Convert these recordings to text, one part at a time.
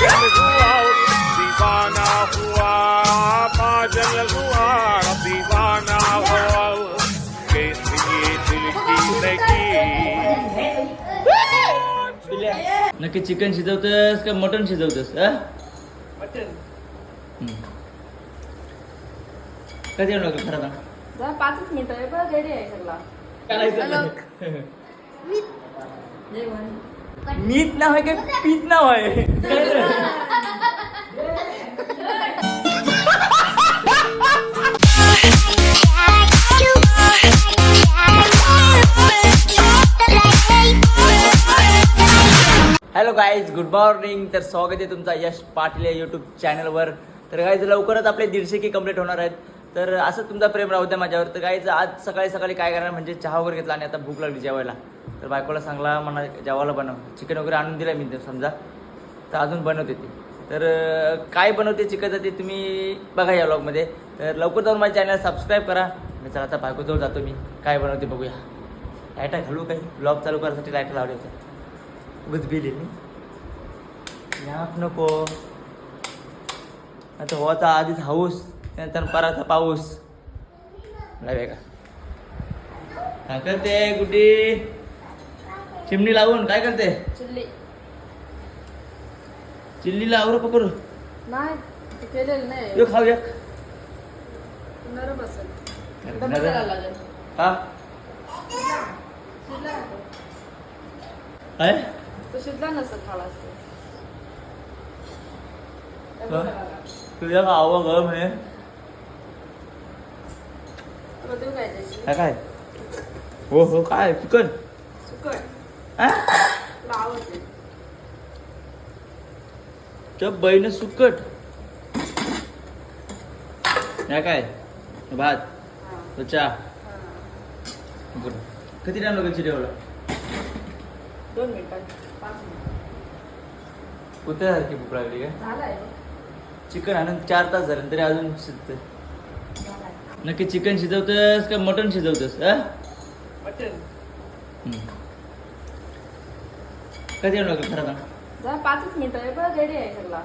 दिल हुआ दीवाना हुआ पागल हुआ दीवाना हुआ कैसी ये दिल की लगी नक्की चिकन शिजवतस का मटन शिजवतस कधी येणार खरं ना जरा पाचच मिनिटं आहे रेडी आहे सगळा. करायचं मीत ना होय काय पीत ना होय? हॅलो गाईज गुड मॉर्निंग तर स्वागत आहे तुमचा यश पाटील या यूट्यूब चॅनलवर तर गाईज लवकरच आपले दीडशे की कंप्लीट होणार आहेत. तर असं तुमचा प्रेम राहू द्या माझ्यावर. तर गाईज आज सकाळी सकाळी काय करणार? म्हणजे चहा वगैरे घेतला आणि आता भूक लागली जेवायला. तर बायकोला सांगला मला जेवायला बनव. चिकन वगैरे आणून दिलं मी समजा. तर अजून बनवते ती. तर काय बनवते चिकनचं ते तुम्ही बघा या ब्लॉगमध्ये तर लवकर जाऊन माझ्या चॅनल सबस्क्राईब करा. मी चला आता बायकोजवळ जातो मी. काय बनवते बघूया. लाईटा घालू काही? ब्लॉग चालू करायसाठी लायटा लावले होते. उगच बिल येईल याप नको. आता होता आधीच हाऊस त्यानंतर पराचा पाऊस. नाही का? करते गुड्डी? चिमणी लावून काय करते? चिल्ली. चिल्लीला आवर पकड. नाही ते केलेलं नाही. यो खाऊ एक नरम असेल. अरे, डबल नरम. करायला लागेल. हा? शिजला. नको. काय? तो शिजला नसेल खाला असतो डबल हा? करायला लागेल. तुझ्या आव ग म्हणे. तुला देऊ काय त्याची? काय काय? हो हो काय? चिकन. सुकट. हा आवडते त्या बहीण सुकट. या काय? भात. चहा. किती टाइम लागेल चिरेवला दोन मिनिटात पाच मिनिट कुत्र्यासारखी भूक लागली काय? चिकन आणून चार तास झाले तरी अजून शिजत नक्की चिकन शिजवतस का मटन शिजवतस हा? मटन. कधी येणार खरं जरा पाचच मिनिटं आहे बरं रेडी आहे सगळा.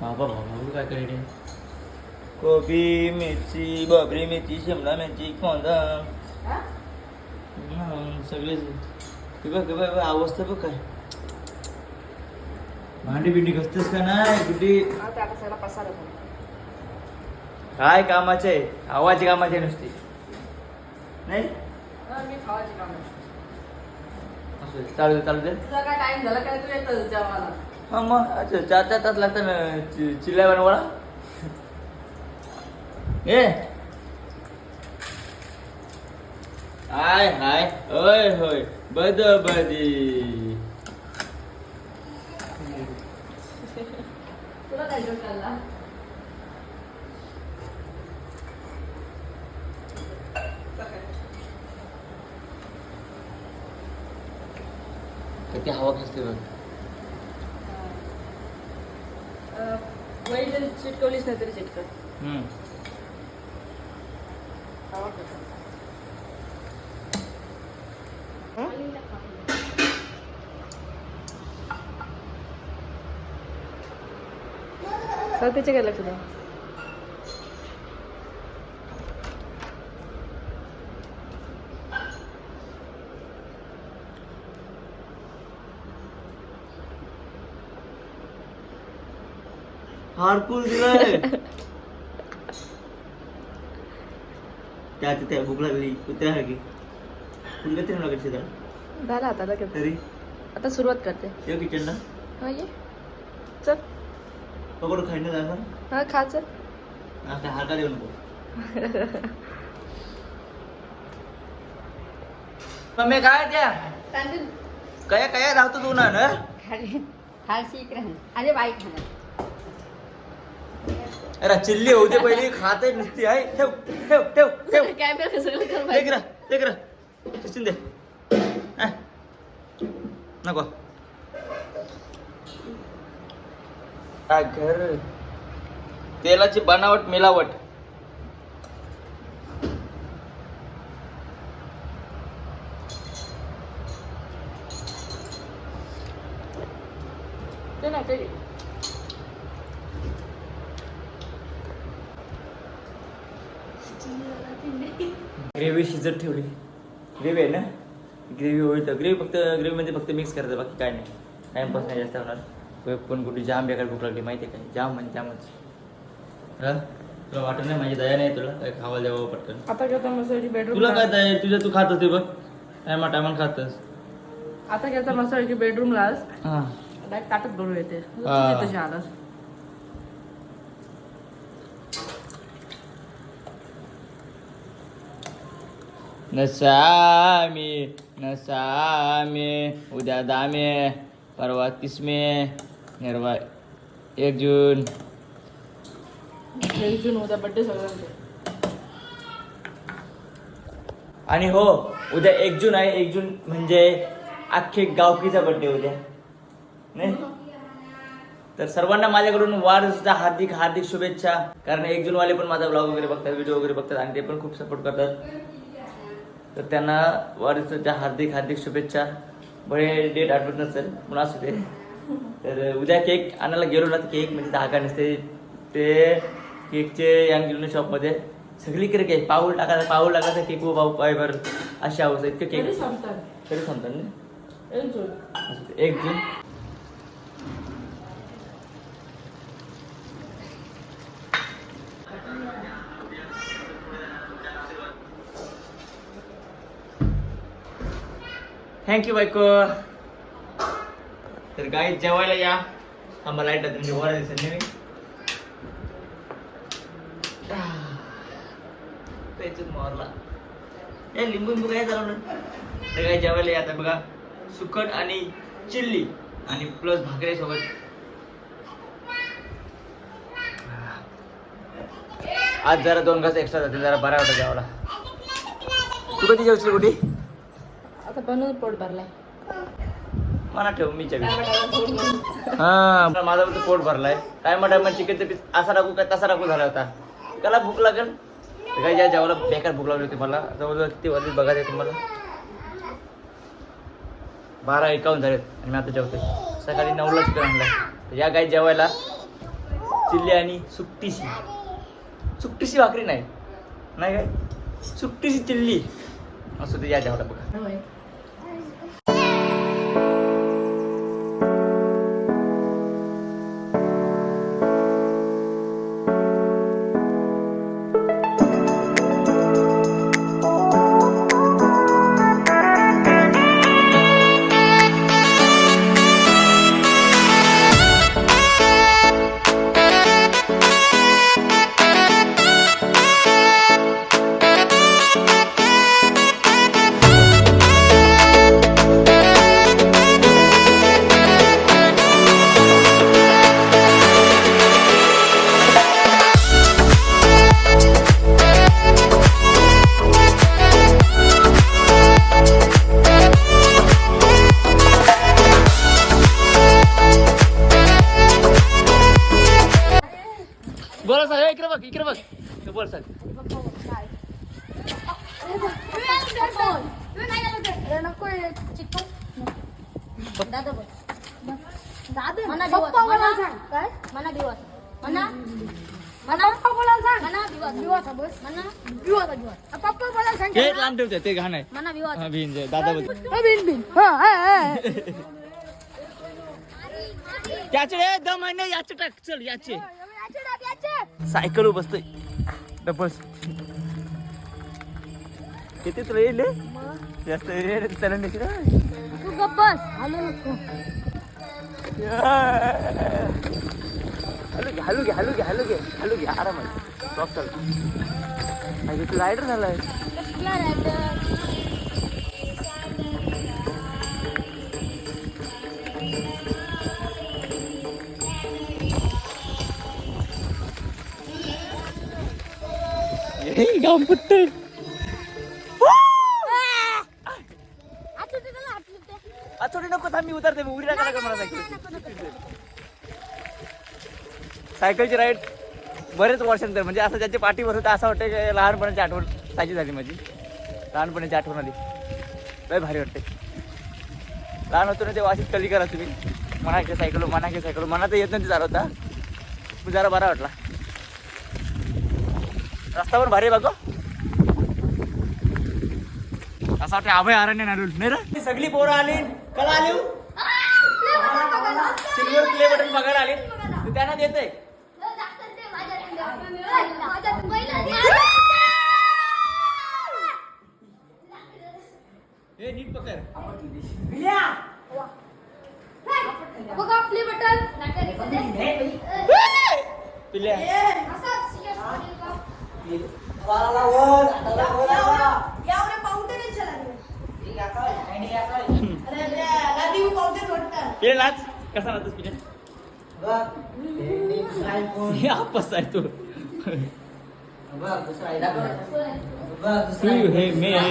बाबा बाबा काय करायचे कोबी मिरची बाबरी मिरची शिमला मिरची कांदा. हा? हम्म, सगळेच ते बघ बघ बघ, अवस्था बघ काय. भांडी बिंडी घसतेस का नाही कुठे हा ते आता सगळा पसारा झाला. काय कामाचे? आहे आवाज कामाचे नुसती. नाही? हा, मी खावायची काम. चालू चालू दे. तुझा काय टाइम झाला काय तू येतं जेवायला? हा मग अच्छा चार चार तास लागतात ना चि- चिल्ल्या बनवायला ए हाय हाय. होय होय. बद बदी तुला काय joke आला? किती हवा खासते बघ वही जरी चिटकवलीच नाही तरी चिटकत हम्म. आवडतं सध्याचे काय लक्ष द्या दिलाय. त्या त्या भूक लागली कुठल्या तरी झाला आता लगेच. तरी? आता सुरुवात करते. या किचनला हा ये. चल. पकड खायला जायचं हा खा चल. आता हार का देऊ नको. मम्मी काय त्या? काय काय धावतो तू ना ना खालची इकडे अरे बाई खाणार अरे चिल्ली होऊ दे पहिली खात नुसती आहे ठेव ठेव ठेव ठेव. कॅमेरा सगळं कर दे. हा. नको. काय घर. तेलाची बनावट मिलावट. ते ना ते ग्रेव्ही शिजत ठेवली. ग्रेव्ही आहे ना? ग्रेव्ही होईल तर ग्रेव्ही फक्त ग्रेव्हीमध्ये फक्त मिक्स करायचं बाकी काय नाही. टाईमपास नाही जास्त होणार. पण कुठे जाम बेकार भूक लागली माहिती आहे काय जाम म्हणजे जामच. तुला वाटत नाही माझी दया नाही तुला? काय खावा द्यावं पटकन? आता मसाल्याची बेडरूम तुला काय दया आहे? तुझं तू खात होते बघ. टायमा टायमान खातस आता गेलता मसाल्याची बेडरूमला आज हां. डायरेक्ट ताटत भरून येते. तू तशी आलास नसामी नसामी उद्या दामे परवा तिसमे निर्वा एक जून. एक जून उद्या बड्डे सगळ्यांचे आणि हो उद्या एक जून आहे. एक जून म्हणजे अख्खे गावकीचा बड्डे उद्या. नाही? तर सर्वांना माझ्याकडून वाढदिवसाच्या हार्दिक हार्दिक शुभेच्छा. कारण एक जून वाले पण माझा ब्लॉग वगैरे बघतात व्हिडिओ वगैरे बघतात आणि ते पण खूप सपोर्ट करतात. तर त्यांना वाढदिवसाच्या हार्दिक हार्दिक शुभेच्छा. बळे डेट आठवत नसेल पण असू दे. तर उद्या केक आणायला गेलो ना तर केक म्हणजे धागा नसते. ते केकचे यान गेलो ना शॉपमध्ये. सगळीकडे केक. पाऊल टाकायचा पाऊल टाकायचा केक व पाऊ पाय बरं. अशी तरी केक. संपतात. तरी सांगतात ना? जून. एक जून. थँक्यू बायको. तर गाई जेवायला या. आम्हाला लाइट म्हणजे वर दिसत नाही त्याच्यात मारला. ए लिंबू लिंबू काय झालं तर काय जेवायला या. आता बघा सुकट आणि चिल्ली आणि प्लस भाकरी सोबत. आज जरा दोन घास एक्स्ट्रा जाते जरा बरा वाटत जेवायला. तू कधी जेवशील कुठे बनवून पोट भरलाय. मना ठेव मी हा. माझा पण पोट भरलाय. टायमा टायमा चिकनचा पीस असा टाकू काय तसा टाकू झाला होता? त्याला भूक लागेल. काय ज्या जेवायला बेकार भूक लागली होती मला जवळजवळ किती वाजले बघायला तुम्हाला बारा एकावन्न झालेत आणि मी आता जेवते सकाळी नऊला चिकन आणलाय. तर या काय जेवायला चिल्ली आणि सुट्टीशी सुट्टीशी भाकरी नाही. नाही काय? सुट्टीशी चिल्ली. असं ते या जेवायला बघा. तू बोल सर. काय मना दिवस मना मना पप्पा बोलायला सांग मना दिवस दिवस बस मना दिवस दिवस पप्पा बोलायला सांग ते लांब ठेवते ते घाण आहे. मना दिवस हा, भिंज आहे. दादा बोल बिन बिन हा हा याचे रे दम आहे ना याचे टाक चल याचे. सायकल बसतोय डबल किती तुला येईल? जास्त त्याला? तू गप्प बस हलू नको हलू घे हलू घे हलू घे हलू घे हलू घे आरामात. अरे तू रायडर झालाय. गाव पुट्ट थोडी नको थांब मी उतरते मी उडी टाका मला सायकल. सायकलची राईड बरेच वर्षांतर म्हणजे असं ज्याची पाठीवर होतं असं वाटतं की लहानपणाची आठवण ताजी झाली माझी. लहानपणाची आठवण आली. लय भारी वाटते लहान होतो ना तेव्हा अशीच कली करा तुम्ही. म्हणा की सायकल म्हणा की सायकल मना तर येत नाही चालवता जरा बरा वाटला. रस्ता पण भारी बघ असं वाटतं अभय आरण्य नाही सगळी पोरं आली. कला आली. पिले नाच कसा नाचतोस पिले हे आपस आहे तू तू हे मेरे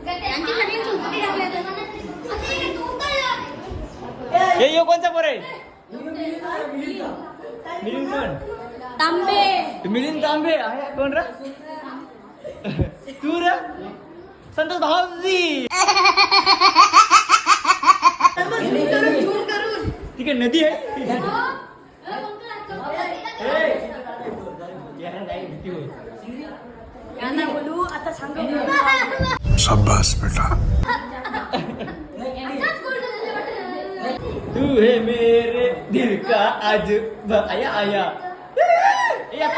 दिल यांची सगळी चुंबकी टाकली हे यो कोणचा पोर आहे मिलिंद कोण तांबे तू मिलिंद तांबे आहे कोण रे तू रे संतोष भाऊजी ती काय नदी आहे. शाबाश बेटा। तू है मेरे दिल का आज। आया आया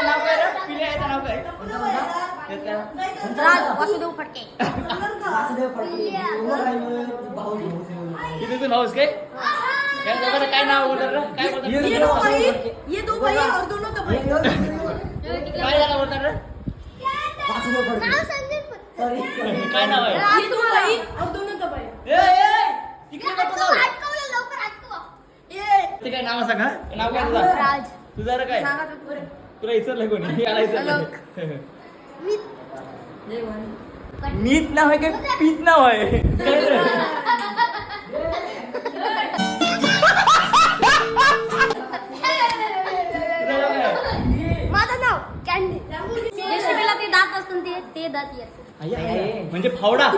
नाव काय रे पिल्या याचं नाव काय वासुदेव किती तू नावस काय? या दोघांना काय नाव बोलतात रे? काय ये दो भाई और दोनों का भाई काय रे? काय नाव आहे? ये दो भाई और दोनों का भाई ए, ए, तिकडे नको जाऊ. ते काय नाव सांग? नाव काय तुझं? राज. तुझं रे काय? तुला विचारलं कोणी? याला नीत नाव आहे काय पीत नाव आहे? माझं कॅन्डी ते दात असतात ते ते दात येत. म्हणजे फावडा.